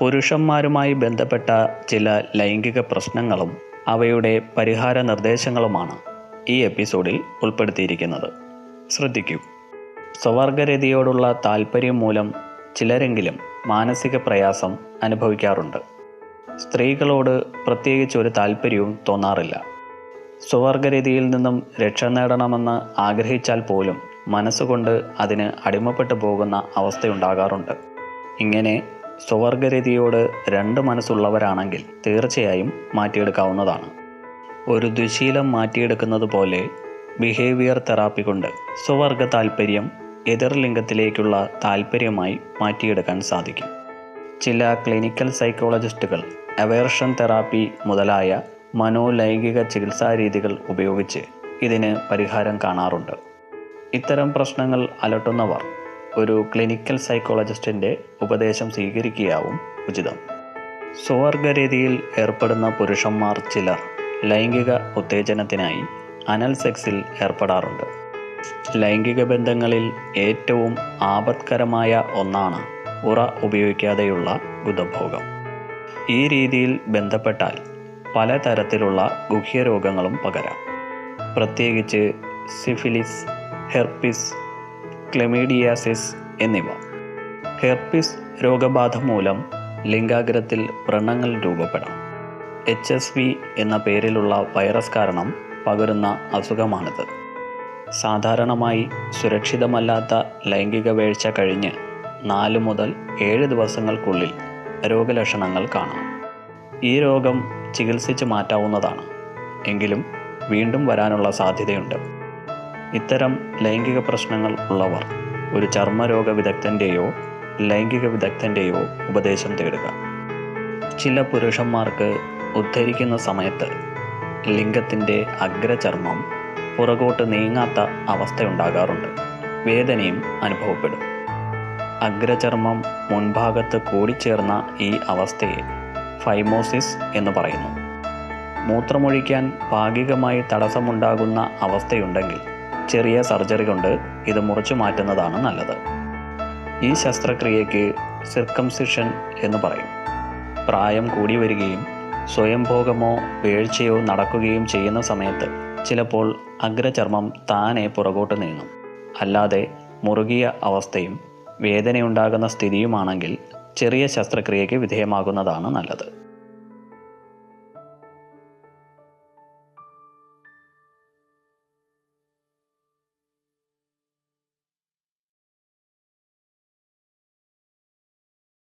പുരുഷന്മാരുമായി ബന്ധപ്പെട്ട ചില ലൈംഗിക പ്രശ്നങ്ങളും അവയുടെ പരിഹാര നിർദ്ദേശങ്ങളുമാണ് ഈ എപ്പിസോഡിൽ ഉൾപ്പെടുത്തിയിരിക്കുന്നത്. ശ്രദ്ധിക്കൂ. സ്വവർഗരതിയോടുള്ള താല്പര്യം മൂലം ചിലരെങ്കിലും മാനസിക പ്രയാസം അനുഭവിക്കാറുണ്ട്. സ്ത്രീകളോട് പ്രത്യേകിച്ച് ഒരു താല്പര്യവും തോന്നാറില്ല. സ്വവർഗരതിയിൽ നിന്നും രക്ഷ നേടണമെന്ന് ആഗ്രഹിച്ചാൽ പോലും മനസ്സുകൊണ്ട് അതിന് അടിമപ്പെട്ടു പോകുന്ന അവസ്ഥയുണ്ടാകാറുണ്ട്. ഇങ്ങനെ സ്വവർഗരതിയോട് രണ്ട് മനസ്സുള്ളവരാണെങ്കിൽ തീർച്ചയായും മാറ്റിയെടുക്കാവുന്നതാണ്. ഒരു ദുശീലം മാറ്റിയെടുക്കുന്നത് പോലെ ബിഹേവിയർ തെറാപ്പി കൊണ്ട് സ്വവർഗ താല്പര്യം എതിർലിംഗത്തിലേക്കുള്ള താല്പര്യമായി മാറ്റിയെടുക്കാൻ സാധിക്കും. ചില ക്ലിനിക്കൽ സൈക്കോളജിസ്റ്റുകൾ അവേർഷൻ തെറാപ്പി മുതലായ മനോലൈംഗിക ചികിത്സാ രീതികൾ ഉപയോഗിച്ച് ഇതിന് പരിഹാരം കാണാറുണ്ട്. ഇത്തരം പ്രശ്നങ്ങൾ അലട്ടുന്നവർ ഒരു ക്ലിനിക്കൽ സൈക്കോളജിസ്റ്റിന്റെ ഉപദേശം സ്വീകരിക്കുകയാവും ഉചിതം. സ്വവർഗരീതിയിൽ ഏർപ്പെടുന്ന പുരുഷന്മാർ ചിലർ ലൈംഗിക ഉത്തേജനത്തിനായി അനൽ സെക്സിൽ ഏർപ്പെടാറുണ്ട്. ലൈംഗിക ബന്ധങ്ങളിൽ ഏറ്റവും ആപത്കരമായ ഒന്നാണ് ഉറ ഉപയോഗിക്കാതെയുള്ള ഗുദഭോഗം ഈ രീതിയിൽ ബന്ധപ്പെട്ടാൽ പലതരത്തിലുള്ള ഗുഹ്യരോഗങ്ങളും പകരാം. പ്രത്യേകിച്ച് സിഫിലിസ് ഹെർപ്പിസ് ക്ലെമീഡിയാസിസ് എന്നിവ. ഹെർപ്പിസ് രോഗബാധ മൂലം ലിംഗാഗ്രത്തിൽ വ്രണങ്ങൾ രൂപപ്പെടാം. എച്ച് എസ് വി എന്ന പേരിലുള്ള വൈറസ് കാരണം പകരുന്ന അസുഖമാണിത്. സാധാരണമായി സുരക്ഷിതമല്ലാത്ത ലൈംഗിക വീഴ്ച കഴിഞ്ഞ് നാല് മുതൽ ഏഴ് ദിവസങ്ങൾക്കുള്ളിൽ രോഗലക്ഷണങ്ങൾ കാണാം. ഈ രോഗം ചികിത്സിച്ച് മാറ്റാവുന്നതാണ്. എങ്കിലും വീണ്ടും വരാനുള്ള സാധ്യതയുണ്ട്. ഇത്തരം ലൈംഗിക പ്രശ്നങ്ങൾ ഉള്ളവർ ഒരു ചർമ്മരോഗ വിദഗ്ധന്റെയോ ലൈംഗിക വിദഗ്ധന്റെയോ ഉപദേശം തേടുക. ചില പുരുഷന്മാർക്ക് ഉദ്ധരിക്കുന്ന സമയത്ത് ലിംഗത്തിന്റെ അഗ്രചർമ്മം പുറകോട്ട് നീങ്ങാത്ത അവസ്ഥയുണ്ടാകാറുണ്ട്. വേദനയും അനുഭവപ്പെടും. അഗ്രചർമ്മം മുൻഭാഗത്ത് കൂടിച്ചേർന്ന ഈ അവസ്ഥയെ ഫൈമോസിസ് എന്ന് പറയുന്നു. മൂത്രമൊഴിക്കാൻ ഭാഗികമായി തടസ്സമുണ്ടാകുന്ന അവസ്ഥയുണ്ടെങ്കിൽ ചെറിയ സർജറി കൊണ്ട് ഇത് മുറിച്ചു മാറ്റുന്നതാണ് നല്ലത്. ഈ ശസ്ത്രക്രിയയ്ക്ക് സിർക്കംസിഷൻ എന്ന് പറയും. പ്രായം കൂടി വരികയും സ്വയംഭോഗമോ വീഴ്ചയോ നടക്കുകയും ചെയ്യുന്ന സമയത്ത് ചിലപ്പോൾ അഗ്രചർമ്മം താനെ പുറകോട്ട് നീങ്ങും. അല്ലാതെ മുറുകിയ അവസ്ഥയും വേദനയുണ്ടാകുന്ന സ്ഥിതിയുമാണെങ്കിൽ ചെറിയ ശസ്ത്രക്രിയയ്ക്ക് വിധേയമാകുന്നതാണ് നല്ലത്.